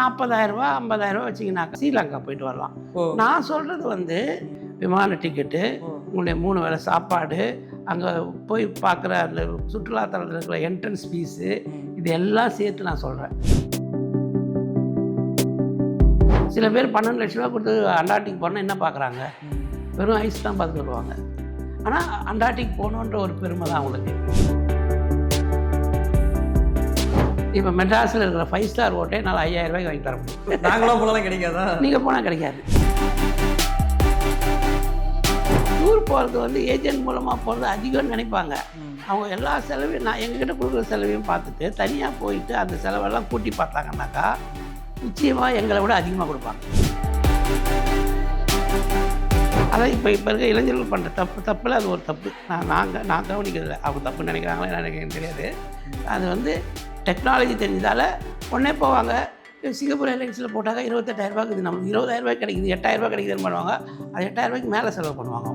நாற்பதாயிரரூபா ஐம்பதாயிரரூபா வச்சிங்கனாக்கா ஸ்ரீலங்கா போயிட்டு வரலாம். நான் சொல்கிறது வந்து விமான டிக்கெட்டு. உங்களுடைய மூணு வேளை சாப்பாடு அங்கே போய் பார்க்குற அந்த சுற்றுலாத்தலத்தில் இருக்கிற என்ட்ரன்ஸ் ஃபீஸு இது எல்லாம் சேர்த்து நான் சொல்கிறேன் சில பேர் பன்னெண்டு லட்ச ரூபா கொடுத்து அண்டார்டிக் போனால் என்ன பார்க்குறாங்க வெறும் ஐஸ் தான் பார்த்துட்டு வருவாங்க. ஆனால் அண்டார்டிக் போகணுன்ற ஒரு பெருமை தான் அவங்களுக்கு. இப்போ மெட்ராஸில் இருக்கிற ஃபைவ் ஸ்டார் ஹோட்டே என்னால் ஐயாயிரம் ரூபாய்க்கு வாங்கி தர முடியும். நாங்களாம் போலாம் கிடைக்காதா? நீங்கள் போனால் கிடைக்காது. டூர் போகிறது வந்து ஏஜென்ட் மூலமாக போகிறது அதிகம்னு நினைப்பாங்க. அவங்க எல்லா செலவையும் நான் எங்ககிட்ட கொடுக்குற செலவையும் பார்த்துட்டு தனியாக போயிட்டு அந்த செலவெல்லாம் கூட்டி பார்த்தாங்கன்னாக்கா நிச்சயமாக எங்களை விட அதிகமாக கொடுப்பாங்க. அதான் இப்போ இப்போ இருக்க இளைஞர்கள் பண்ணுற தப்பு தப்பில் அது ஒரு தப்பு. நான் நாங்கள் நான் கவனிக்கிறதில்ல. அவங்க தப்பு நினைக்கிறாங்களா நினைக்கிறேன்னு தெரியாது. அது வந்து டெக்னாலஜி தெரிஞ்சதால் உடனே போவாங்க. சிங்கப்பூர் ஏர்லைன்ஸில் போட்டாக்க இருபத்தெட்டாயிரரூபாக்கு இது நம்மளுக்கு இருபதாயிரம் ரூபாய் கிடைக்குது எட்டாயிரம் ரூபாய் கிடைக்குதுன்னு பண்ணுவாங்க. அது எட்டாயிரம் ரூபாய்க்கு மேலே செலவு பண்ணுவாங்க.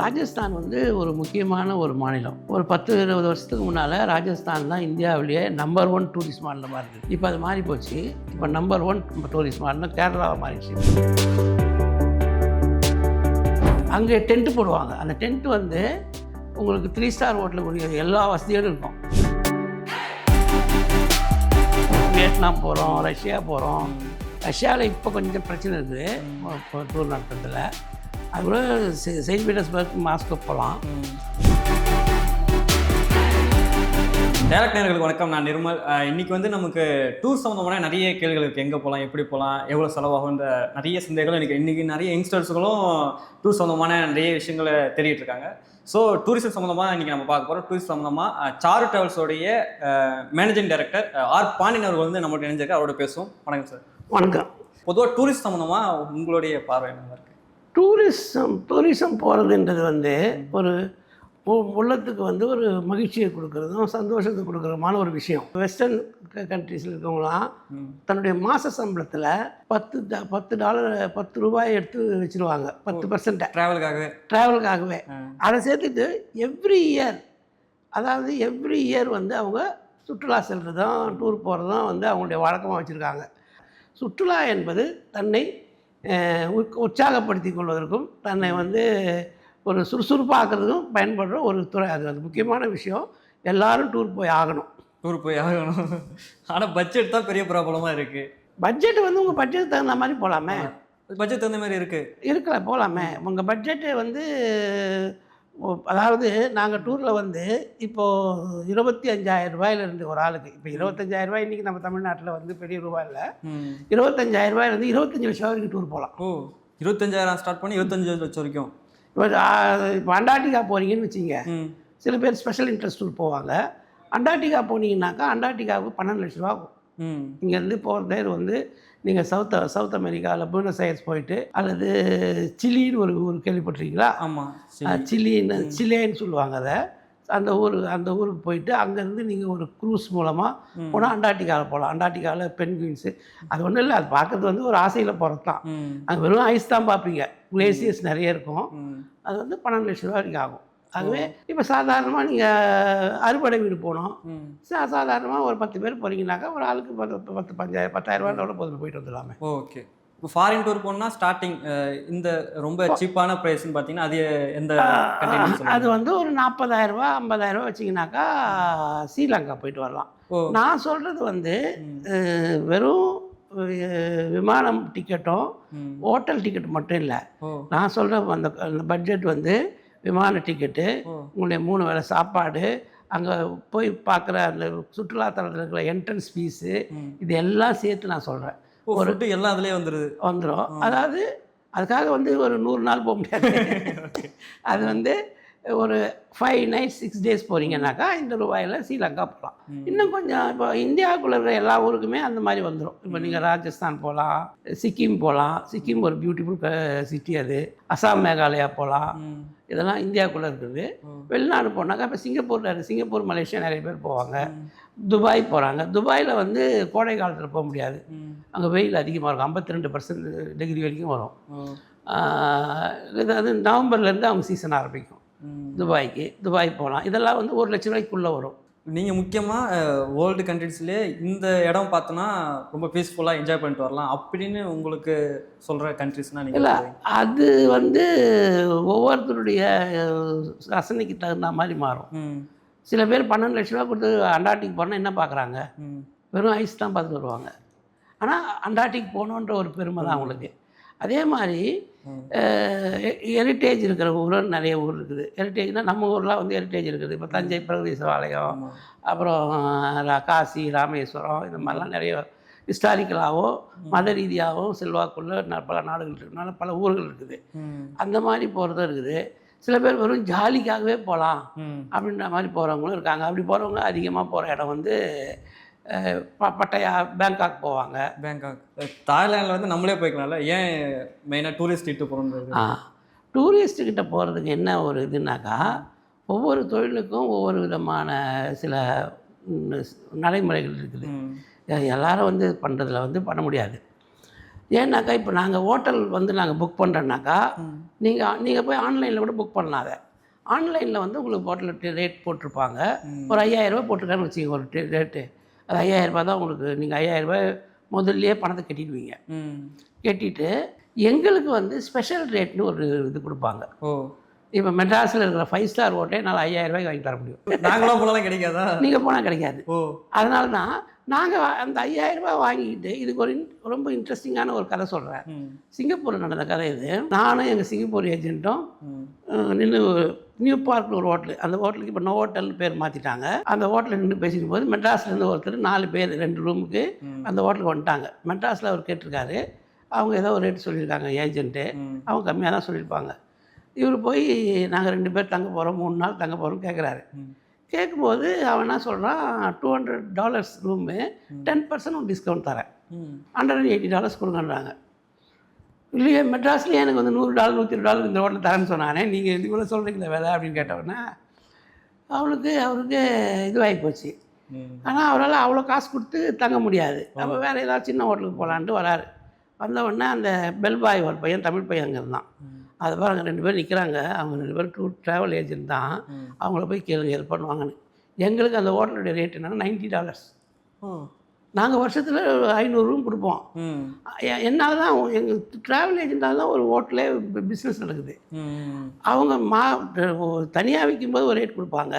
ராஜஸ்தான் வந்து ஒரு முக்கியமான ஒரு மாநிலம். ஒரு பத்து இருபது வருஷத்துக்கு முன்னால் ராஜஸ்தான் தான் இந்தியாவிலேயே நம்பர் ஒன் டூரிஸ்ட் மாநிலமாக இருக்குது இப்போ அது மாறி போச்சு இப்போ நம்பர் ஒன் டூரிஸ்ட் மாநிலம் கேரளாவை மாறிடுச்சு. அங்கே டென்ட் போடுவாங்க. அந்த டென்ட் வந்து உங்களுக்கு த்ரீ ஸ்டார் ஹோட்டலில் எல்லா வசதியோடும் இருக்கும். வியட்நாம் போகிறோம் ரஷ்யா போகிறோம் ரஷ்யாவில் இப்போ கொஞ்சம் பிரச்சனை இருக்குது இப்போ டூர் நடத்துறதுல. அதுபோல் செ- செயின்ட் பீட்டர்ஸ்பர்க் மாஸ்கோ போகலாம் டேரக்ட் நேர்களுக்கு வணக்கம். நான் நிர்மல். இன்னைக்கு வந்து நமக்கு டூர் சம்மந்தமான நிறைய கேள்விகள் இருக்குது எங்கே போகலாம் எப்படி போகலாம் எவ்வளோ செலவாகுன்ற நிறைய சிந்தைகளும் எனக்கு இன்றைக்கி நிறைய யங்ஸ்டர்ஸுகளும் டூர் சம்மந்தமான நிறைய விஷயங்களை தெரிவிட்டு இருக்காங்க. ஸோ டூரிசம் சம்மந்தமாக இன்றைக்கி நம்ம பார்க்க போகிறோம் டூரிஸ்ட் சம்மந்தமாக சாரு ட்ராவல்ஸோடைய மேனேஜிங் டைரக்டர் ஆர். பாண்டியன் அவர்கள் வந்து நம்மளுக்கு இணைஞ்சிருக்காரு. அவரோட பேசுவோம். வணக்கம் சார் வணக்கம். பொதுவாக டூரிஸ்ட் சம்மந்தமாக உங்களுடைய பார்வை என்ன இருக்கு? டூரிசம் டூரிசம் போகிறதுன்றது வந்து ஒரு உள்ளத்துக்கு வந்து ஒரு மகிழ்ச்சியை கொடுக்குறதும் சந்தோஷத்தை கொடுக்குறதுமான ஒரு விஷயம். வெஸ்டர்ன் கண்ட்ரீஸில் இருக்கவங்களாம். தன்னுடைய மாத சம்பளத்தில் பத்து பத்து டாலர் பத்து ரூபாய் எடுத்து வச்சுருவாங்க. பத்து பர்சன்ட்டை ட்ராவலுக்காகவே ட்ராவலுக்காகவே. அதை சேர்த்துட்டு எவ்ரி இயர் அதாவது எவ்ரி இயர் வந்து அவங்க சுற்றுலா செல்றதும் டூர் போகிறதும் வந்து அவங்களுடைய வழக்கமாக வச்சுருக்காங்க. சுற்றுலா என்பது தன்னை அஹ், உற்- உற்சாகப்படுத்திக் கொள்வதற்கும் தன்னை வந்து ஒரு சுறுசுறுப்பாக்குறதுக்கும் பயன்படுற ஒரு துறை. அது அது முக்கியமான விஷயம். எல்லாரும் டூர் போய் ஆகணும். டூர் போய் ஆகணும். ஆனால் பட்ஜெட் தான் பெரிய ப்ராப்ளமாக இருக்குது பட்ஜெட் வந்து உங்கள் பட்ஜெட் தகுந்த மாதிரி போகலாமே பட்ஜெட் தகுந்த மாதிரி இருக்குது இருக்கல போகலாமே உங்கள் பட்ஜெட்டு வந்து அதாவது நாங்கள் டூரில் வந்து இப்போது இருபத்தி அஞ்சாயிரம் ரூபாயிலிருந்து ஒரு ஆளுக்கு. இப்போ இருபத்தஞ்சாயிரம் ரூபாய் இன்றைக்கி நம்ம தமிழ்நாட்டில் வந்து பெரிய ரூபாய் இல்லை. இருபத்தஞ்சாயிரம் ரூபாயிலேருந்து இருபத்தஞ்சி லட்சம் வரைக்கும் டூர் போகலாம் ஓ இருபத்தஞ்சாயிரம் ஸ்டார்ட் பண்ணி இருபத்தஞ்சு லட்சம் வரைக்கும். இப்போ அண்டார்டிகா போகிறீங்கன்னு வச்சிங்க. சில பேர் ஸ்பெஷல் இன்ட்ரெஸ்ட் டூர் போவாங்க. அண்டார்டிகா போனீங்கன்னாக்கா அண்டார்டிகாவுக்கு பன்னெண்டு லட்ச ரூபா ஆகும். இங்கேருந்து போகிறதே வந்து நீங்கள் சவுத் சவுத் அமெரிக்காவில் பூனஸ் ஐயர்ஸ் போயிட்டு அல்லது சிலின்னு ஒரு ஊர் கேள்விப்பட்டிருக்கீங்களா? ஆமாம் சில்லின்னு சிலேன்னு சொல்லுவாங்க அதை. அந்த ஊர் அந்த ஊருக்கு போயிட்டு அங்கேருந்து நீங்கள் ஒரு க்ரூஸ் மூலமாக. போனால் அண்டார்டிகாவில் போகலாம். அண்டார்டிகாவில் பென்குயின்ஸு. அது ஒன்றும் இல்லை அது பார்க்கறது வந்து ஒரு ஆசையில் போகிறது தான். அங்கே வெறும் ஐஸ் தான் பார்ப்பீங்க. கிளேசியர்ஸ் நிறைய இருக்கும். அது வந்து பன்னெண்டு லட்ச ரூபா வரைக்கும் ஆகும். ஆகவே இப்போ சாதாரணமாக நீங்கள் அறுபடை வீடு போகணும். ம். சா சாதாரணமாக ஒரு பத்து பேர் போகிறீங்கனாக்கா ஒரு ஆளுக்கு பத்து பத்து பஞ்சாயிரம் பத்தாயிரம் ரூபாயோட போதும் போயிட்டு வந்துடலாமே. ஓகே. இப்போ ஃபாரின் டூர் போனால் ஸ்டார்டிங் இந்த ரொம்ப சீப்பான ப்ரைஸ்னு பார்த்தீங்கன்னா அது எந்த அது வந்து ஒரு நாற்பதாயிரம் ரூபா ஐம்பதாயிரம் ரூபா வச்சிங்கனாக்கா ஸ்ரீலங்கா போயிட்டு வரலாம். நான் சொல்கிறது வந்து வெறும் விமானம் டிக்கெட்டும் ஹோட்டல் டிக்கெட் மட்டும் இல்லை. நான் சொல்கிற அந்த அந்த பட்ஜெட் வந்து விமான டிக்கெட்டு உங்களுடைய மூணு வேளை சாப்பாடு அங்கே போய் பார்க்குற அந்த சுற்றுலாத்தலத்தில் இருக்கிற என்ட்ரன்ஸ் ஃபீஸு இது எல்லாம் சேர்த்து நான் சொல்கிறேன் ஃபுட்டு எல்லாம் அதுலேயே வந்துடுது வந்துடும் அதாவது அதுக்காக வந்து ஒரு நூறு நாள் போக முடியாது. அது வந்து ஒரு ஃபைவ் நைட் சிக்ஸ் டேஸ் போகிறீங்கன்னாக்கா இந்த ரூபாயில் ஸ்ரீலங்கா போகலாம். இன்னும் கொஞ்சம் இப்போ இந்தியாவுக்குள்ள இருக்கிற எல்லா ஊருக்குமே அந்த மாதிரி வந்துடும் இப்போ நீங்கள் ராஜஸ்தான் போகலாம் சிக்கிம் போகலாம் சிக்கிம் ஒரு பியூட்டிஃபுல் சிட்டி அது. அசாம் மேகாலயா போகலாம் இதெல்லாம் இந்தியாவுக்குள்ளே இருக்குது. வெளிநாடு போனாக்கா இப்போ சிங்கப்பூரில் சிங்கப்பூர் மலேசியா நிறைய பேர் போவாங்க. துபாய் போகிறாங்க துபாயில் வந்து கோடை காலத்தில் போக முடியாது. அங்கே வெயில் அதிகமாக இருக்கும். ஐம்பத்தி ரெண்டு பர்சன்ட் டிகிரி வரைக்கும் வரும். இது அது நவம்பர்லேருந்து அவங்க சீசன் ஆரம்பிக்கும். துபாய்க்கு துபாய் போகலாம் இதெல்லாம் வந்து ஒரு லட்ச ரூபாய்க்குள்ளே வரும். நீங்கள் முக்கியமாக வேர்ல்டு கண்ட்ரிஸ்லேயே இந்த இடம் பார்த்தோன்னா ரொம்ப பீஸ்ஃபுல்லாக என்ஜாய் பண்ணிட்டு வரலாம் அப்படின்னு உங்களுக்கு சொல்கிற கண்ட்ரிஸ்னால் இல்லை நீங்கள் அது வந்து ஒவ்வொருத்தருடைய ரசனைக்கு தகுந்த மாதிரி மாறும். சில பேர் பன்னெண்டு லட்ச ரூபா கொடுத்து அண்டார்டிக் போனால் என்ன பார்க்குறாங்க வெறும் ஐஸ் தான் பார்த்துட்டு வருவாங்க. ஆனால் அண்டார்டிக் போகணுன்ற ஒரு பெருமை தான் அவங்களுக்கு. அதே மாதிரி. ஹெரிட்டேஜ் இருக்கிற ஊரும் நிறைய ஊர் இருக்குது. ஹெரிட்டேஜ்னால் நம்ம ஊர்லாம் வந்து ஹெரிட்டேஜ் இருக்குது. இப்போ தஞ்சை பிரகதீஸ்வராலயம் ஆமா. அப்புறம் காசி ராமேஸ்வரம் இந்த மாதிரிலாம் நிறைய ஹிஸ்டாரிக்கலாகவும் மத ரீதியாகவும் செல்வாக்குள்ள ந- பல நாடுகள் இருக்கிறதுனால பல ஊர்கள் இருக்குது. அந்த மாதிரி போகிறதும் இருக்குது. சில பேர் வெறும் ஜாலிக்காகவே போகலாம் அப்படின்ற மாதிரி போகிறவங்களும் இருக்காங்க. அப்படி போகிறவங்க அதிகமாக போகிற இடம் வந்து பட்டையா பேங்காக் போவாங்க. பேங்காக். தாய்லாண்டில் வந்து நம்மளே போய்க்கலாம்ல? ஏன் மெயினாக டூரிஸ்ட் இட்டு போகிறது ஆ டூரிஸ்ட்டுக்கிட்ட போகிறதுக்கு என்ன ஒரு இதுனாக்கா ஒவ்வொரு தொழிலுக்கும் ஒவ்வொரு விதமான சில நடைமுறைகள் இருக்குது. எல்லாரும் வந்து பண்ணுறதுல வந்து பண்ண முடியாது. ஏன்னாக்கா இப்போ நாங்கள் ஹோட்டல் வந்து நாங்கள் புக் பண்ணுறோன்னாக்கா. நீங்கள் நீங்கள் போய் ஆன்லைனில் கூட புக் பண்ணலாம் அதை. ஆன்லைனில் வந்து உங்களுக்கு ஹோட்டலில் ரேட் போட்டிருப்பாங்க. ஒரு ஐயாயிரரூபா போட்டிருக்கான்னு வச்சுக்கோங்க ஒரு ரேட்டு அது ஐயாயிரரூபா தான் உங்களுக்கு நீங்கள் ஐயாயிரரூபா முதல்லயே பணத்தை கட்டிடுவீங்க. கட்டிட்டு எங்களுக்கு வந்து ஸ்பெஷல் ரேட்னு ஒரு இது கொடுப்பாங்க. ஓ. இப்போ மெட்ராஸில் இருக்கிற ஃபைவ் ஸ்டார் ஹோட்டே என்னால் ஐயாயிரம் ரூபாய்க்கு வாங்கி தர முடியும். நாங்களாம் போனாலும் கிடைக்காதா? நீங்கள் போனால் கிடைக்காது. அதனால தான் நாங்கள் அந்த ஐயாயிரம் ரூபாய் வாங்கிக்கிட்டு இதுக்கு ஒரு ரொம்ப இன்ட்ரெஸ்டிங்கான ஒரு கதை சொல்கிறேன் சிங்கப்பூரில் நடந்த கதை இது. நானும் எங்கள் சிங்கப்பூர் ஏஜென்ட்டும் நின்று நியூ பார்க்னு ஒரு ஹோட்டல். அந்த ஹோட்டலுக்கு இப்போ நோ ஹோட்டல்னு பேர் மாற்றிட்டாங்க அந்த ஹோட்டலில் நின்று பேசிக்கும் போது மெட்ராஸ்லேருந்து ஒருத்தர் நாலு பேர் ரெண்டு ரூமுக்கு. அந்த ஹோட்டலுக்கு வந்துட்டாங்க. மெட்ராஸில் அவர் கேட்டிருக்காரு. அவங்க ஏதோ ஒரு ரேட் சொல்லியிருக்காங்க ஏஜென்ட்டு. அவங்க கம்மியாக தான் சொல்லியிருப்பாங்க. இவர் போய் நாங்கள் ரெண்டு பேர் தங்க போகிறோம் மூணு நாள் தங்க போகிறோம் கேட்குறாரு. கேட்கும்போது அவன் என்ன சொல்கிறான் two hundred dollars room ten percent discount தரேன். ஹண்ட்ரட் அண்ட் எயிட்டி டாலர்ஸ் கொடுங்கன்றாங்க. இல்லையே மெட்ராஸ்லேயே எனக்கு வந்து நூறு டாலர் நூற்றி டாலர் இந்த ஹோட்டல் தரேன்னு சொன்னானே. நீங்கள் இது கூட சொல்கிறீங்களே வேலை அப்படின்னு கேட்டவுடனே அவனுக்கு அவருக்கு இதுவாகி போச்சு. ஆனால் அவரால் அவ்வளோ காசு கொடுத்து தங்க முடியாது. அப்போ வேறு ஏதாவது சின்ன ஹோட்டலுக்கு போகலான்ட்டு வராரு. வந்த உடனே அந்த பெல் பாய் ஒரு பையன் தமிழ் பையன் அங்கே இருந்தான். அது பாருங்க ரெண்டு பேர் நிற்கிறாங்க அவங்க ரெண்டு பேரும் டூர் ட்ராவல் ஏஜென்ட் தான். அவங்கள போய் கேளுங்க ஹெல்ப் பண்ணுவாங்கன்னு. எங்களுக்கு அந்த ஹோட்டலுடைய ரேட் என்னன்னா நைன்ட்டி டாலர்ஸ் நாங்கள் வருஷத்தில் ஐநூறு ரூம் கொடுப்போம். என்னால் தான் எங்கள் ட்ராவல் ஏஜென்ட்டால் தான் ஒரு ஹோட்டலே பிஸ்னஸ் நடக்குது. அவங்க மா தனியாக விற்கும்போது ஒரு ரேட் கொடுப்பாங்க.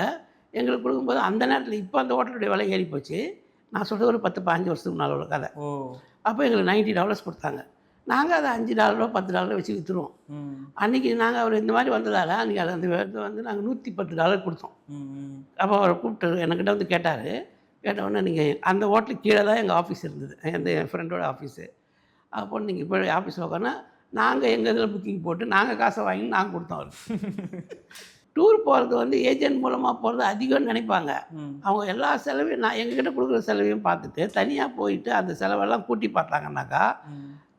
எங்களுக்கு கொடுக்கும்போது அந்த நேரத்தில் இப்போ அந்த ஹோட்டலுடைய விலை ஏறி போச்சு நான் சொல்கிறது ஒரு பத்து பாஞ்சு வருஷத்துக்கு முன்னால் உள்ள கதை. அப்போ எங்களுக்கு நைன்ட்டி டாலர்ஸ் கொடுத்தாங்க. நாங்கள் அதை அஞ்சு டாலரோ பத்து டாலரோ வச்சு விற்றுருவோம் அன்றைக்கி நாங்கள் அவர் இந்த மாதிரி வந்ததால் அன்றைக்கி அது அந்த வந்து நாங்கள் நூற்றி பத்து டாலர் கொடுத்தோம். அப்போ அவரை கூப்பிட்டு என்கிட்ட வந்து கேட்டார். கேட்ட உடனே நீங்கள் அந்த ஹோட்டலுக்கு கீழே தான் எங்கள் ஆஃபீஸ் இருந்தது. எந்த என் ஃப்ரெண்டோட ஆஃபீஸு அப்போ நீங்கள் இப்போ ஆஃபீஸில் உட்காந்து நாங்கள் எங்கள் இதில் புக்கிங் போட்டு நாங்கள் காசை வாங்கி நாங்கள் கொடுத்தோம் அவருக்கு டூர் போகிறது வந்து ஏஜென்ட் மூலமாக போகிறது அதிகம்னு நினைப்பாங்க. அவங்க எல்லா செலவையும் நான் எங்ககிட்ட கொடுக்குற செலவையும் பார்த்துட்டு தனியாக போயிட்டு அந்த செலவெல்லாம் கூட்டி பார்த்தாங்கன்னாக்கா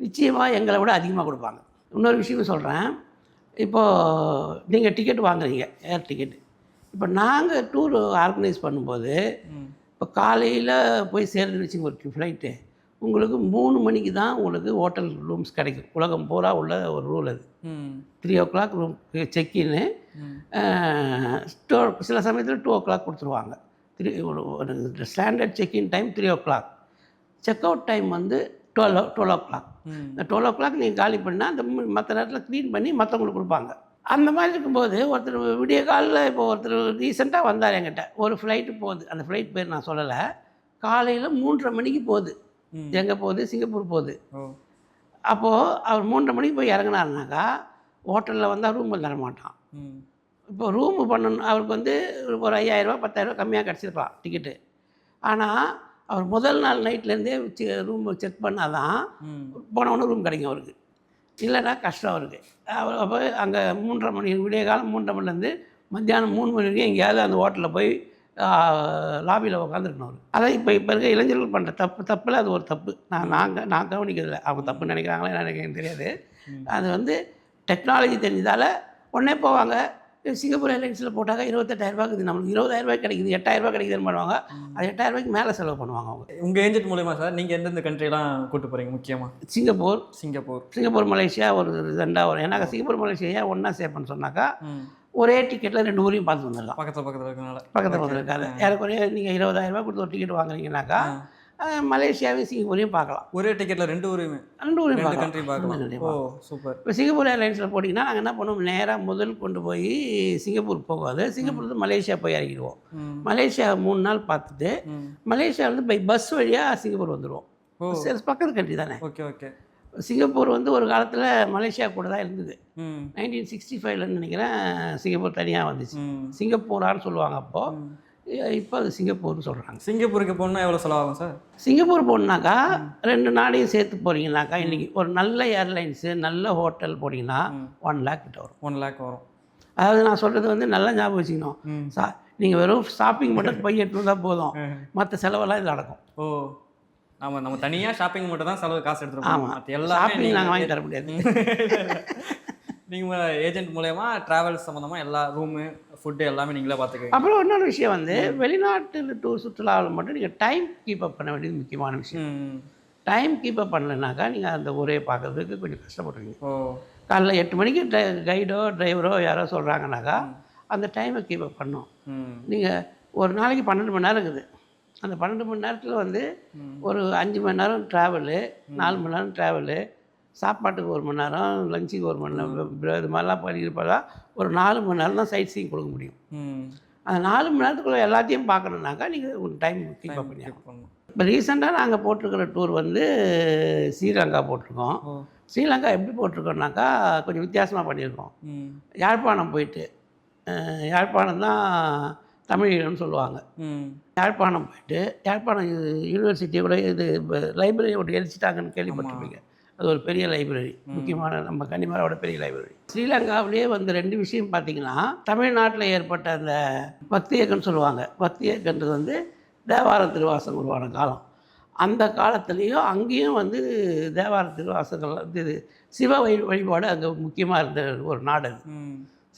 நிச்சயமாக எங்களை விட அதிகமாக கொடுப்பாங்க. இன்னொரு விஷயம் சொல்கிறேன் இப்போது நீங்கள் டிக்கெட் வாங்குறீங்க ஏர் டிக்கெட் இப்போ நாங்கள் டூர் ஆர்கனைஸ் பண்ணும்போது இப்போ காலையில் போய் சேர்ந்து வச்சுங்க ஒரு ஃப்ளைட்டு உங்களுக்கு மூணு மணிக்கு தான் உங்களுக்கு ஹோட்டல் ரூம்ஸ் கிடைக்கும். உலகம் பூரா உள்ள ஒரு ரூல் அது. த்ரீ ஓ கிளாக் ரூம் செக்இன்னு டூ சில சமயத்தில் டூ ஓ கிளாக் கொடுத்துருவாங்க. த்ரீ ஒரு standard check in time three o'clock check out time வந்து டுவெல் டுவெல் ஓ கிளாக் இந்த டுவெல் ஓ கிளாக் நீங்கள் காலி பண்ணால் அந்த மற்ற நேரத்தில் க்ளீன் பண்ணி மற்றவங்களுக்கு கொடுப்பாங்க. அந்த மாதிரி இருக்கும்போது ஒருத்தர் விடிய காலில் இப்போ ஒருத்தர் ரீசெண்டாக வந்தார் என்கிட்ட. ஒரு ஃப்ளைட்டு போகுது. அந்த ஃப்ளைட் பேர் நான் சொல்லலை. காலையில் மூன்றரை மணிக்கு போகுது. எங்கே போகுது? சிங்கப்பூர் போகுது. அப்போது அவர் மூன்றரை மணிக்கு போய் இறங்குனாருனாக்கா ஹோட்டலில் வந்தால் ரூம் தர மாட்டான் இப்போ ரூமு பண்ணணும். அவருக்கு வந்து ஒரு ஐயாயிரரூபா பத்தாயிரரூபா கம்மியாக கிடச்சிருக்கலாம் டிக்கெட்டு ஆனால் அவர் முதல் நாள் நைட்லேருந்தே ரூம் செக் பண்ணால் தான் போனவொன்னே ரூம் கிடைக்கும் அவருக்கு. இல்லைன்னா கஷ்டம் அவர் அப்போ அங்கே மூன்றரை மணி விடிய காலம் மூன்றரை மணிலேருந்து மத்தியானம் மூணு மணி வரைக்கும் எங்கேயாவது அந்த ஹோட்டலில் போய் லாபியில் உட்காந்துருக்கணும் அவர். அதான் இப்போ இப்போ இருக்க இளைஞர்கள் பண்ணுற தப்பு தப்பில் அது ஒரு தப்பு. நான் நாங்கள் நான் கவனிக்கிறதில்ல. அவங்க தப்பு நினைக்கிறாங்களே எனக்கு தெரியாது. அது வந்து டெக்னாலஜி தெரிஞ்சதால் உடனே போவாங்க. சிங்கப்பூர் ஏர்லைன்ஸில் போட்டாங்க இருபத்தெட்டாயிரரூபாக்கு இது நம்மளுக்கு இருபதாயிரரூபாய் கிடைக்குது எட்டாயிரரூபா கிடைக்குதுன்னு பண்ணுவாங்க. அது எட்டாயிரரூபாய்க்கு மேலே செலவு பண்ணுவாங்க அவங்க. உங்கள் ஏஜென்ட் மூலயமா சார் நீங்கள் எந்தெந்த கண்ட்ரிலாம் கூட்டு போகிறீங்க முக்கியமாக சிங்கப்பூர். சிங்கப்பூர். சிங்கப்பூர் மலேசியா ஒரு ரெண்டாக வரும். ஏன்னா சிங்கப்பூர் மலேசியா ஒன்றா சேர்ப்பேன்னு சொன்னாக்கா ஒரே டிக்கெட்டில் ரெண்டு ஊரையும் பார்த்து வந்துடலாம். பக்கத்துல பக்கத்துல இருக்கனால பக்கத்தில். வந்துருக்காது ஆ. ஏறக்குறைய நீங்கள் இருபதாயிரம் ரூபாய் கொடுத்து ஒரு டிக்கெட் வாங்குறீங்கனாக்கா மலேசியாவையும் சிங்கப்பூரையும் பார்க்கலாம். ஒரே டிக்கெட்ல ரெண்டு ஊரையுமே? ரெண்டு ஊரையும் பார்க்கலாம். கண்ட்ரி ஓ. சூப்பர் இப்போ சிங்கப்பூர் ஏர்லைன்ஸில் போட்டிங்கன்னா நாங்கள் என்ன பண்ணுவோம்? நேராக முதல் கொண்டு போய் சிங்கப்பூர் போகாது. சிங்கப்பூர்லேருந்து மலேசியா போய் இறங்கிடுவோம். மலேசியா மூணு நாள் பார்த்துட்டு மலேசியாவிலேருந்து பை பஸ் வழியாக சிங்கப்பூர் வந்துடுவோம் சரி பக்கத்து கண்ட்ரி தானே? Okay okay. சிங்கப்பூர் வந்து ஒரு காலத்தில் மலேசியா கூட தான் இருந்தது. நைன்டீன் சிக்ஸ்டி ஃபைவ்லன்னு நினைக்கிறேன் சிங்கப்பூர் தனியாக வந்துச்சு. சிங்கப்பூரான்னு சொல்லுவாங்க அப்போது. இப்போ அது சிங்கப்பூர்னு சொல்கிறாங்க சிங்கப்பூருக்கு போகணுன்னா எவ்வளோ செலவாகும் சார்? சிங்கப்பூர் போகணுனாக்கா ரெண்டு நாடையும் சேர்த்து போகிறீங்கனாக்கா இன்றைக்கி ஒரு நல்ல ஏர்லைன்ஸு நல்ல ஹோட்டல் போனீங்கன்னா. ஒன் லேக் கிட்ட வரும். ஒன் லேக் வரும். அதாவது நான் சொல்கிறது வந்து நல்லா ஞாபகம் வச்சுக்கணும். சா நீங்கள் வெறும் ஷாப்பிங் மட்டும் போய் வந்தால் போதும். மற்ற செலவெல்லாம் இதில் நடக்கும் ஓ ஆமாம் நம்ம தனியாக ஷாப்பிங் மட்டும் தான் செலவு காசு எடுத்துருப்போம் ஆமாம் எல்லாமே ஷாப்பிங் நாங்கள் வாங்கி தர முடியாது. நீங்கள் ஏஜென்ட் மூலயமா ட்ராவல்ஸ் சம்மந்தமாக எல்லா ரூமு ஃபுட்டு எல்லாமே நீங்களே பார்த்துக்குவீங்க அப்புறம் இன்னொரு விஷயம் வந்து வெளிநாட்டில் டூர் சுற்றுலாவில் மட்டும் நீங்கள் டைம் கீப் அப் பண்ண வேண்டியது முக்கியமான விஷயம். டைம் கீப் அப் பண்ணலைனாக்கா நீங்கள் அந்த ஊரே பார்க்கறதுக்கு கொஞ்சம் கஷ்டப்படுவீங்க. ஓ. காலைல எட்டு மணிக்கு கைடோ டிரைவரோ யாரோ சொல்கிறாங்கனாக்கா அந்த டைமை கீப் அப் பண்ணும். நீங்கள் ஒரு நாளைக்கு பன்னெண்டு மணி நேரம் இருக்குது. அந்த பன்னெண்டு மணி நேரத்தில் வந்து. ஒரு அஞ்சு மணி நேரம் ட்ராவலு நாலு மணி நேரம் ட்ராவலு சாப்பாட்டுக்கு ஒரு மணி நேரம் லஞ்சுக்கு ஒரு மணி நேரம் இது மாதிரிலாம் பண்ணியிருப்பதா ஒரு நாலு மணி நேரம் தான் சைட் சீங் கொடுக்க முடியும். அந்த நாலு மணி நேரத்துக்குள்ள எல்லாத்தையும் பார்க்கணுன்னாக்கா நீங்கள் உங்கள் டைம் கீப் பண்ணி. இப்போ ரீசெண்டாக நாங்கள் போட்டிருக்கிற டூர் வந்து ஸ்ரீலங்கா போட்டிருக்கோம். ஸ்ரீலங்கா எப்படி போட்டிருக்கோம்னாக்கா கொஞ்சம் வித்தியாசமாக பண்ணியிருக்கோம். யாழ்ப்பாணம் போயிட்டு யாழ்ப்பாணம் தான் தமிழீழம்னு சொல்லுவாங்க. யாழ்ப்பாணம் போயிட்டு யாழ்ப்பாணம் யூனிவர்சிட்டி கூட இது லைப்ரரி ஒன்று எரிச்சிட்டாங்கன்னு கேள்விப்பட்டிருப்பீங்க. அது ஒரு பெரிய லைப்ரரி முக்கியமான நம்ம கன்னிமராவோட பெரிய லைப்ரரி ஸ்ரீலங்காவிலேயே வந்து ரெண்டு விஷயம் பார்த்தீங்கன்னா தமிழ்நாட்டில் ஏற்பட்ட அந்த பக்தி இயக்கம்னு சொல்லுவாங்க. பக்தி இயக்கன்றது வந்து தேவார திருவாசகம் உருவான காலம். அந்த காலத்துலேயும் அங்கேயும் வந்து தேவார வந்து இது சிவ வழி வழிபாடு அங்கே முக்கியமாக இருந்த ஒரு நாடு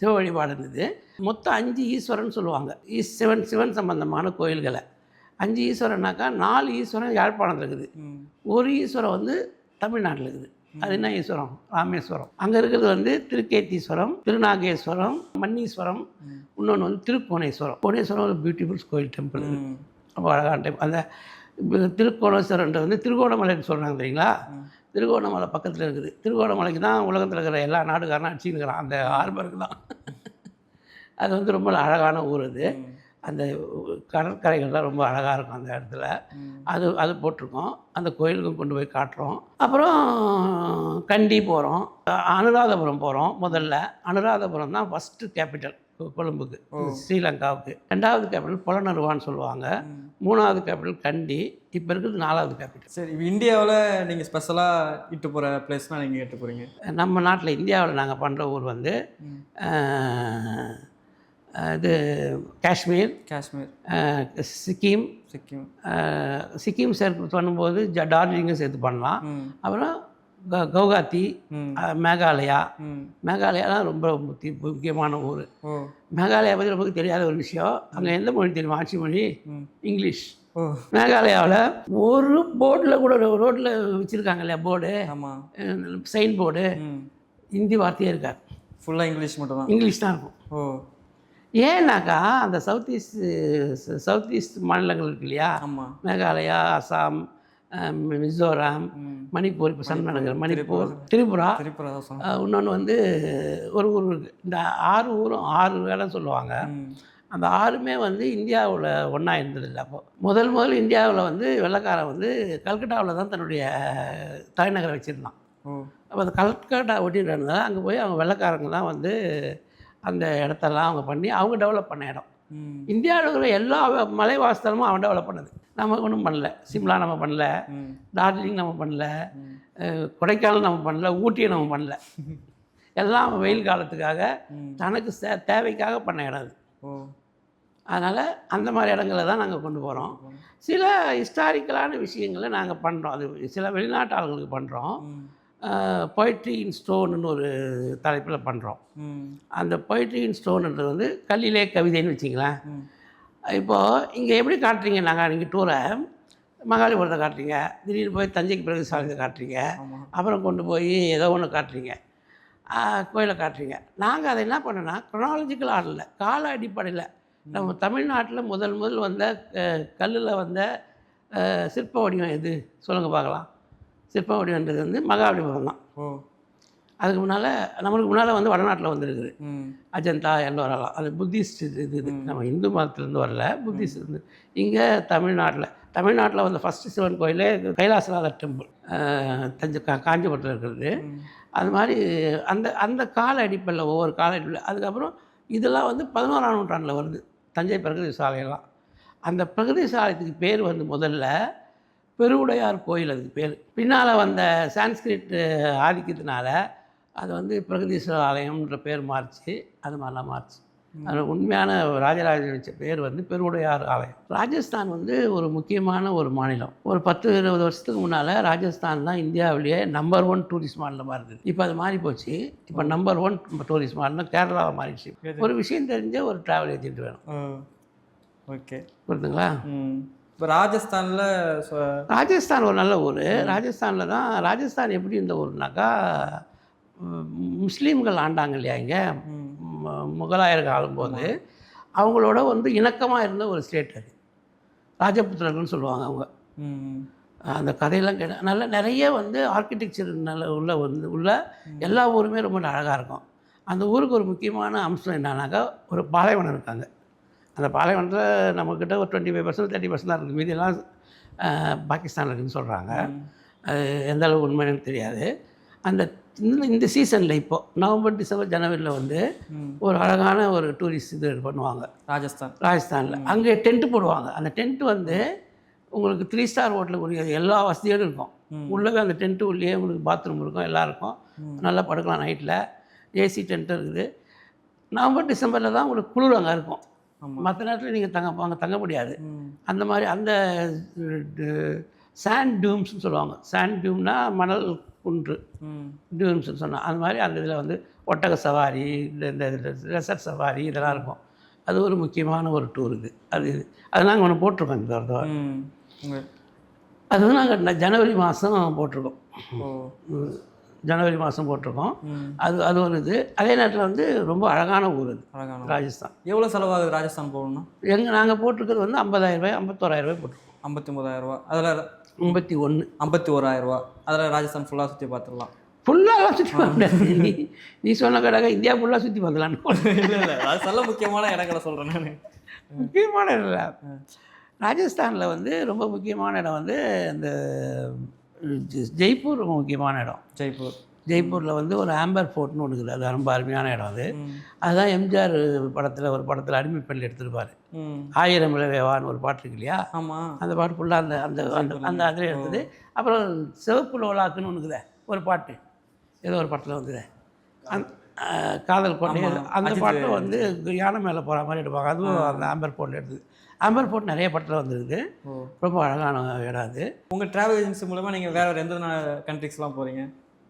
சிவ வழிபாடு இருந்தது. மொத்தம் அஞ்சு ஈஸ்வரன் சொல்லுவாங்க. ஈஸ் சிவன் சிவன் சம்பந்தமான கோயில்களை. அஞ்சு ஈஸ்வரனாக்கா நாலு ஈஸ்வரன் யாழ்ப்பாணத்தில் இருக்குது. ஒரு ஈஸ்வரம் வந்து தமிழ்நாட்டில் இருக்குது அது என்ன ஈஸ்வரம்? ராமேஸ்வரம். அங்கே இருக்கிறது வந்து திருக்கேத்தீஸ்வரம் திருநாகேஸ்வரம் மன்னீஸ்வரம். இன்னொன்று வந்து திருக்கோணேஸ்வரம். கோணேஸ்வரம் ஒரு பியூட்டிஃபுல் கோயில் டெம்பிள் ரொம்ப அழகான டைம் அந்த திருக்கோணேஸ்வரன்றது வந்து திருகோணமலைன்னு சொல்கிறாங்க தெரியுங்களா. திருகோணமலை பக்கத்தில் இருக்குது. திருகோணமலைக்கு தான் உலகத்தில் இருக்கிற எல்லா நாடுகாரனும் அடிச்சுக்கிறான் அந்த ஹார்பருக்கு தான். அது வந்து ரொம்ப அழகான ஊர் அது. அந்த கடற்கரைகள்லாம் ரொம்ப அழகாக இருக்கும் அந்த இடத்துல. அது அது போட்டிருக்கோம். அந்த கோயிலுக்கும் கொண்டு போய் காட்டுறோம். அப்புறம் கண்டி போகிறோம் அனுராதபுரம் போகிறோம் முதல்ல. அனுராதபுரம் தான் ஃபஸ்ட்டு கேபிட்டல் கொழும்புக்கு. ஸ்ரீலங்காவுக்கு. ரெண்டாவது கேபிட்டல் புலனருவான்னு சொல்லுவாங்க. மூணாவது கேபிட்டல் கண்டி. இப்போ இருக்கிறது நாலாவது கேபிட்டல் சரி இந்தியாவில் நீங்கள் ஸ்பெஷலாக இட்டு போகிற பிளேஸ்னால் நீங்கள் இட்டு போகிறீங்க நம்ம நாட்டில் இந்தியாவில் நாங்கள் பண்ணுற ஊர் வந்து இது காஷ்மீர் காஷ்மீர். சிக்கிம் சிக்கிம். சிக்கிம் சேர்த்து பண்ணும்போது ஜ டார்ஜிலிங்கும் சேர்த்து பண்ணலாம். அப்புறம் கவுகாத்தி மேகாலயா. மேகாலயாலாம் ரொம்ப முக்கிய முக்கியமான ஊர். மேகாலயா பற்றி நமக்கு தெரியாத ஒரு விஷயம். அங்கே எந்த மொழி தெரியுமா? ஆட்சி மொழி இங்கிலீஷ். மேகாலயாவில் ஒரு போர்டில் கூட ரோட்டில் வச்சுருக்காங்க இல்லையா போர்டு? Sign board. ஹிந்தி வார்த்தையே இருக்காது. ஃபுல்லாக இங்கிலீஷ் மட்டும் தான் இங்கிலீஷ் தான் இருக்கும். ஓ. ஏன்னாக்கா அந்த சவுத் ஈஸ்ட் சவுத் ஈஸ்ட் மாநிலங்கள் இருக்கு இல்லையா? மேகாலயா அசாம் மிசோரம் மணிப்பூர் இப்போ சன் நடக்கிற மணிப்பூர் திரிபுரா. இன்னொன்று வந்து ஒரு ஊர் இருக்குது இந்த ஆறு ஊரும் ஆறு இடம் சொல்லுவாங்க. அந்த ஆறுமே வந்து இந்தியாவில் ஒன்றா இருந்ததில்லை அப்போ. முதல் முதல் இந்தியாவில் வந்து வெள்ளைக்காரன் வந்து கல்கட்டாவில் தான் தன்னுடைய தலைநகரை வச்சுருந்தான். அப்போ அந்த கல்கட்டா ஒட்டின்றதுனால அங்கே போய் அவங்க வெள்ளைக்காரங்க தான் வந்து அந்த இடத்தெல்லாம் அவங்க பண்ணி அவங்க டெவலப் பண்ண இடம். இந்தியாவில் இருக்கிற எல்லா மலைவாசத்தலமும் அவன் டெவலப் பண்ணது. நம்ம ஒன்றும் பண்ணல. சிம்லா நம்ம பண்ணல. டார்ஜிலிங் நம்ம பண்ணல. கொடைக்கானல் நம்ம பண்ணல. ஊட்டியை நம்ம பண்ணல. எல்லாம் வெயில் காலத்துக்காக தனக்கு சே தேவைக்காக பண்ண இடம் அது. அதனால் அந்த மாதிரி இடங்களை தான் நாங்கள் கொண்டு போகிறோம் சில ஹிஸ்டாரிக்கலான விஷயங்களை நாங்கள் பண்ணுறோம் அது சில வெளிநாட்டு ஆளுங்களுக்கு பண்ணுறோம் பொய்ட்ரி இன் ஸ்டோன்னு ஒரு தலைப்பில் பண்ணுறோம் அந்த பொய்ட்ரி இன் ஸ்டோன்ன்றது வந்து கல்லிலே கவிதைன்னு வச்சிங்களேன் இப்போது இங்கே எப்படி காட்டுறீங்க? நாங்கள் நீங்கள் டூரை மகாலிபுரத்தை காட்டுறீங்க திடீர்னு போய் தஞ்சைக்கு பிறகு சாலையை காட்டுறீங்க அப்புறம் கொண்டு போய் ஏதோ ஒன்று காட்டுறீங்க. கோயிலை காட்டுறீங்க. நாங்கள் அதை என்ன பண்ணோன்னா குரோனாலஜிக்கல் ஆர்டரில் கால அடிப்படையில் நம்ம தமிழ்நாட்டில் முதல் முதல் வந்த கல்லில் வந்த சிற்ப வடிவம் எது? சொல்லுங்கள் பார்க்கலாம். சிற்ப வடிவன்றது வந்து மகாபலிபுரம் தான் அதுக்கு முன்னால் நம்மளுக்கு முன்னால் வந்து வடநாட்டில் வந்துருக்குது. அஜந்தா எல்லோரெல்லாம். அது புத்திஸ்ட் இது இது நம்ம இந்து மதத்துலேருந்து வரல புத்திஸ்ட் இருந்து. இங்கே தமிழ்நாட்டில் தமிழ்நாட்டில் வந்த ஃபஸ்ட்டு சிவன் கோயிலே கைலாசநாதர் டெம்பிள் தஞ்சை கா காஞ்சிபுரத்தில் இருக்கிறது. அது மாதிரி அந்த அந்த கால அடிப்படையில் ஒவ்வொரு கால அடிப்படையில் அதுக்கப்புறம் இதெல்லாம் வந்து பதினோராம் நூற்றாண்டில் வருது. தஞ்சை பிரகதி சாலையெல்லாம். அந்த பிரகதி சாலையத்துக்கு பேர் வந்து முதல்ல பெருவுடையார் கோயில் அதுக்கு பேர். பின்னால் வந்த சான்ஸ்கிரிட் ஆதிக்கத்தினால அது வந்து பிரகதீஸ்வரர் ஆலயம்ன்ற பேர் மாறிச்சு. அது மாதிரிலாம் மாறிச்சு. அது உண்மையான ராஜராஜன் வச்ச பேர் வந்து பெருவுடையார் ஆலயம். ராஜஸ்தான் வந்து ஒரு முக்கியமான ஒரு மாநிலம். ஒரு பத்து இருபது வருஷத்துக்கு முன்னால் ராஜஸ்தான் தான் இந்தியாவிலேயே நம்பர் ஒன் டூரிஸ்ட் மாநிலமாக இருந்தது. இப்போ அது மாறி போச்சு. இப்போ நம்பர் ஒன் டூரிஸ்ட் மாநிலம் கேரளாவை மாறிடுச்சு. ஒரு விஷயம் தெரிஞ்ச ஒரு ட்ராவல் ஏஜென்ட் வேணும். ஓகே. புரியுதுங்களா இப்போ ராஜஸ்தானில் ராஜஸ்தான் ஒரு நல்ல ஊர். ராஜஸ்தானில் தான் ராஜஸ்தான் எப்படி இந்த ஊர்னாக்கா முஸ்லீம்கள் ஆண்டாங்க இல்லையா இங்கே? முகலாயர்கள் ஆளும்போது அவங்களோட வந்து இணக்கமாக இருந்த ஒரு ஸ்டேட் அது. ராஜபுத்திரர்கள்னு சொல்லுவாங்க அவங்க. அந்த கதையெல்லாம் கேட்ட நல்ல நிறைய வந்து ஆர்கிடெக்சர் நல்ல உள்ள வந்து உள்ள எல்லா ஊருமே ரொம்ப அழகாக இருக்கும். அந்த ஊருக்கு ஒரு முக்கியமான அம்சம் என்னன்னாக்கா ஒரு பாலைவனம் இருக்காங்க. அந்த பாலைவனத்தில் நம்மக்கிட்ட ஒரு twenty five percent thirty percent தான் இருக்குது மீதியெல்லாம் பாகிஸ்தானில் இருக்குன்னு சொல்கிறாங்க அது எந்த அளவு உண்மைன்னு தெரியாது. அந்த இந்த சீசனில் இப்போது நவம்பர் டிசம்பர் ஜனவரியில் வந்து. ஒரு அழகான ஒரு டூரிஸ்ட் இது பண்ணுவாங்க. ராஜஸ்தான். ராஜஸ்தானில். அங்கே டென்ட்டு போடுவாங்க. அந்த டென்ட் வந்து உங்களுக்கு த்ரீ ஸ்டார் ஹோட்டலுக்குரிய எல்லா வசதியோடும் இருக்கும். உள்ளவே அந்த டென்ட்டு உள்ளே உங்களுக்கு பாத்ரூம் இருக்கும் எல்லாம் இருக்கும். நல்லா படுக்கலாம் நைட்டில் ஏசி டென்ட் இருக்குது. நவம்பர் டிசம்பரில் தான் உங்களுக்கு குளிர் அங்கே இருக்கும். மற்ற நேரத்தில் நீங்கள் தங்க அங்கே தங்க முடியாது அந்த மாதிரி அந்த சாண்ட் டியூம்ஸ்னு சொல்லுவாங்க. சாண்ட் டியூம்னா மணல் குன்று. ம். டியூம்ஸ்னு சொன்னால் அந்த மாதிரி அந்த இதில் வந்து ஒட்டக சவாரி இந்த இந்த ரெசர்ட் சவாரி இதெல்லாம் இருக்கும். அது ஒரு முக்கியமான ஒரு டூர் இது. அது இது. அது நாங்கள் ஒன்று போட்டிருக்கோம் இந்த தடவை. அது வந்து நாங்கள் ஜனவரி மாதம் போட்டிருக்கோம். ஜனவரி மாதம் போட்டிருக்கோம். அது அது ஒரு இது. அதே நேரத்தில் வந்து ரொம்ப அழகான ஊர் அது. அழகான ராஜஸ்தான். எவ்வளோ செலவாகுது ராஜஸ்தான் போகணும்னா? எங்கள் நாங்கள் போட்டிருக்கிறது வந்து ஐம்பதாயிரம் ரூபாய் ஐம்பத்தோராயிரம் ரூபாய் போட்டிருக்கோம். ஐம்பத்தி ஒம்பதாயிரம் ரூபா அதில் ஐம்பத்தி ஒன்று ஐம்பத்தி ஓராயிரம் ரூபா அதில் ராஜஸ்தான் ஃபுல்லாக சுற்றி பார்த்துடலாம். ஃபுல்லாக சுற்றி பார்க்க நீ நீ சொன்ன கடாக இந்தியா ஃபுல்லாக சுற்றி பார்க்கலான்னு இல்லை இல்லை ராஜஸ்தானில் முக்கியமான இடங்களை சொல்கிறேன் நான். முக்கியமான இடம் இல்லை. ராஜஸ்தானில் வந்து ரொம்ப முக்கியமான இடம் வந்து இந்த ஜெ- ஜெய்ப்பூர் முக்கியமான இடம். ஜெய்ப்பூர். ஜெய்ப்பூரில் வந்து ஒரு ஆம்பர் ஃபோர்ட்னு ஒன்று இருக்குது. அது ரொம்ப அருமையான இடம் அது. அதுதான் எம்ஜிஆர் படத்தில் ஒரு படத்தில் அடிமை பெண் எடுத்திருப்பார். ஆயிரம் இளவேவான்னு ஒரு பாட்டு இருக்கு இல்லையா? ஆமாம் அந்த பாட்டு ஃபுல்லாக அந்த அந்த அந்த அந்த அதில் இருந்தது அப்புறம் சிவப்பு லோலாக்குன்னு ஒன்று இருக்குதே ஒரு பாட்டு. ஏதோ ஒரு படத்தில் வந்தது. அந் காதல் ஆமா. அந்த அஜித் பாட்டு வந்து யானை மேலே போகிற மாதிரி எடுப்பாங்க. அதுவும் அந்த ஆம்பர் போர்ட்டில் எடுத்தது. ஆம்பர் போர்ட் நிறைய படத்தில் வந்திருக்குது ஓ. ரொம்ப அழகான இடம் அது. உங்கள் ட்ராவல் ஏஜென்சி மூலமாக நீங்கள் வேறு வேறு எந்த கண்ட்ரிஸ்லாம் போகிறீங்க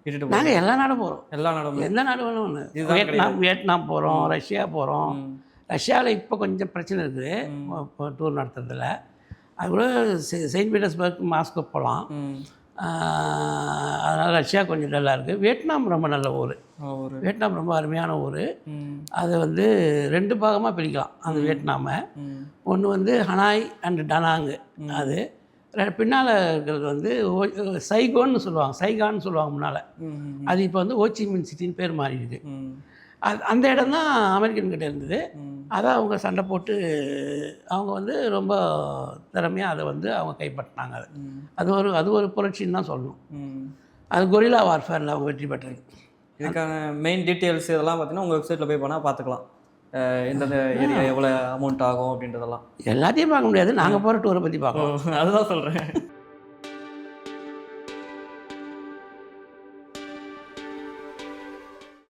போகிறீங்க நாங்கள் எல்லா நாடும் போகிறோம் எல்லா நாடும் எந்த நாடு வேணும் வியட்நாம் வியட்நாம் போகிறோம் ரஷ்யா போகிறோம் ரஷ்யாவில் இப்போ கொஞ்சம் பிரச்சனை இருக்குது. டூர் நடத்துறதுல. அது கூட செ- செயின்ட் பீட்டர்ஸ்பர்க் மாஸ்கோ போகலாம் அதனால் ரஷ்யா கொஞ்சம் நல்லா இருக்குது வியட்நாம் ரொம்ப நல்ல ஊர். வியட்நாம் ரொம்ப அருமையான ஊர். அதை வந்து ரெண்டு பாகமாக பிரிக்கலாம் அந்த வியட்நாமை. ஒன்று வந்து ஹனாய் அண்ட் டனாங்கு அது. பின்னால் இருக்கிறது வந்து சைகோன்னு சொல்லுவாங்க. சைகான்னு சொல்லுவாங்க முன்னால். அது இப்போ வந்து ஓச்சிமின் சிட்டின்னு பேர் மாறிடுது. அது அந்த இடம் தான் அமெரிக்கன் கிட்ட இருந்தது. அதை அவங்க சண்டை போட்டு அவங்க வந்து ரொம்ப திறமையாக அதை வந்து அவங்க கைப்பற்றினாங்க அது. அது ஒரு அது ஒரு புரட்சின்னு தான் சொல்லணும். அது கொரில்லா வார்ஃபேரில் அவங்க வெற்றி பெற்றது. இதுக்கான மெயின் டீட்டெயில்ஸ் இதெல்லாம் பார்த்தீங்கன்னா உங்கள் வெப்சைட்டில் போய் பண்ணால் பார்த்துக்கலாம். எந்தெந்த ஏரியா எவ்வளோ அமௌண்ட் ஆகும் அப்படின்றதெல்லாம். எல்லாத்தையும் பார்க்க முடியாது. நாங்கள் போகிற டூரை பற்றி ஓ பார்க்கலாம். அதுதான் சொல்கிறேன்